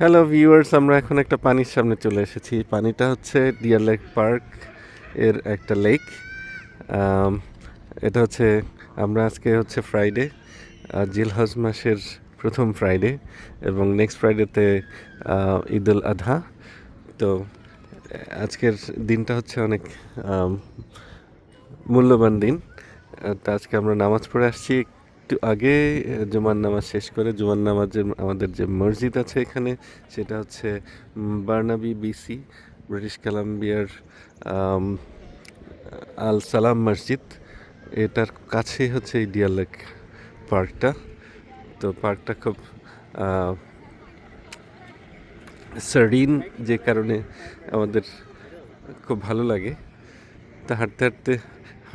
Hello viewers আমরা এখন একটা পানির সামনে চলে এসেছি। পানিটা হচ্ছে ডিয়ার লেক পার্কের একটা লেক এটা হচ্ছে, আমরা আজকে হচ্ছে ফ্রাইডে জিলহজ মাসের প্রথম ফ্রাইডে এবং নেক্সট ফ্রাইডেতে ঈদ উল আধা। তো, আজকের দিনটা হচ্ছে অনেক মূল্যবান দিন। তো আজকে আমরা নামাজ পড়ে আসছি একটু আগে জুমার নামাজ শেষ করে, জুমার নামাজের আমাদের যে মসজিদ আছে এখানে, সেটা হচ্ছে বার্নাবি বিসি ব্রিটিশ কলাম্বিয়ার আল সালাম মসজিদ। এটার কাছেই হচ্ছে এই ডিয়ার লেক পার্কটা তো পার্কটা খুব সার্ডিন যে কারণে আমাদের খুব ভালো লাগে। তা হাঁটতে হাঁটতে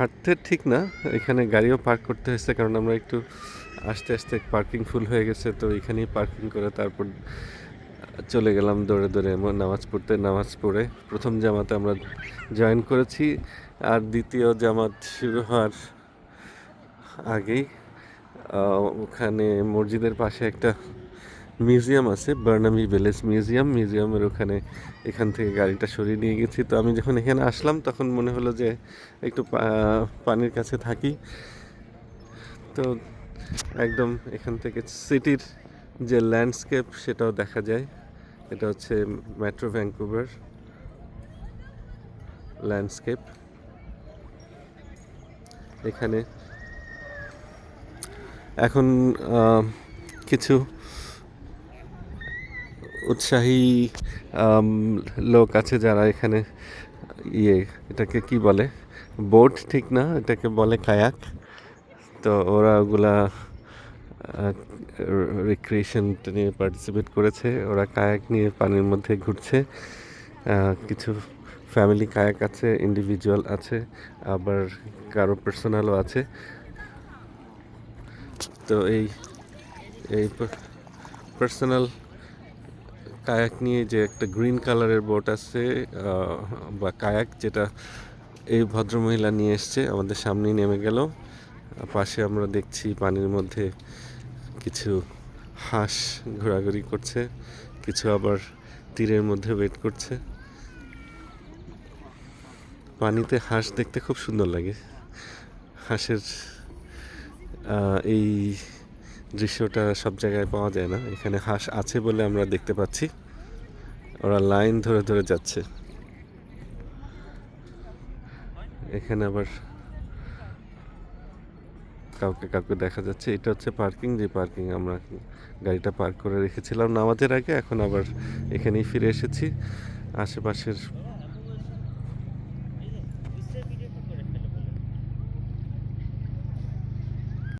হাঁটতে ঠিক না, এখানে গাড়িও পার্ক করতে হয়েছে কারণ আমরা একটু আস্তে আস্তে পার্কিং ফুল হয়ে গেছে, তো এখানেই পার্কিং করে তারপর চলে গেলাম দৌড়ে দৌড়ে নামাজ পড়তে, নামাজ পড়ে। প্রথম জামাতে আমরা জয়েন করেছি আর দ্বিতীয় জামাত শুরু হওয়ার আগেই ওখানে মসজিদের পাশে একটা মিউজিয়াম আছে, বার্নামি ভিলেজ মিউজিয়াম। মিউজিয়ামের ওখানে এখান থেকে গাড়িটা সরিয়ে নিয়ে গেছি। তো আমি যখন এখানে আসলাম, তখন মনে হলো যে একটু পানির কাছে থাকি। তো একদম এখান থেকে সিটির যে ল্যান্ডস্কেপ সেটাও দেখা যায়। এটা হচ্ছে মেট্রো ভ্যাঙ্কুভার ল্যান্ডস্কেপ এখানে এখন কিছু উৎসাহী লোক আছে যারা এখানে ইয়ে এটাকে কি বলে? বোট ঠিক না? এটাকে বলে কায়াক। তো ওরা ওগুলা রিক্রিয়েশন নিয়ে পার্টিসিপেট করেছে। ওরা কায়াক নিয়ে পানির মধ্যে ঘুরছে। কিছু ফ্যামিলি কায়াক আছে ইন্ডিভিজুয়াল আছে, আবার কারও পার্সোনালও আছে। তো এই এই পার্সোনাল কায়াক নিয়ে যে একটা গ্রিন কালারের বোট আছে বা কায়াক যেটা এই ভদ্রমহিলা নিয়ে এসছে, আমাদের সামনেই নেমে গেল। পাশে আমরা দেখছি পানির মধ্যে কিছু হাঁস ঘোরাঘুরি করছে, কিছু আবার তীরের মধ্যে ওয়েট করছে। পানিতে হাঁস দেখতে খুব সুন্দর লাগে। হাঁসের এই দৃশ্যটা সব জায়গায় পাওয়া যায় না। এখানে হাঁস আছে বলে আমরা দেখতে পাচ্ছি। ওরা লাইন ধরে ধরে যাচ্ছে। এখানে আবার কাউকে কাউকে দেখা যাচ্ছে। এটা হচ্ছে পার্কিং। যে পার্কিং আমরা গাড়িটা পার্ক করে রেখেছিলাম নামাজের আগে, এখন আবার এখানেই ফিরে এসেছি। আশেপাশের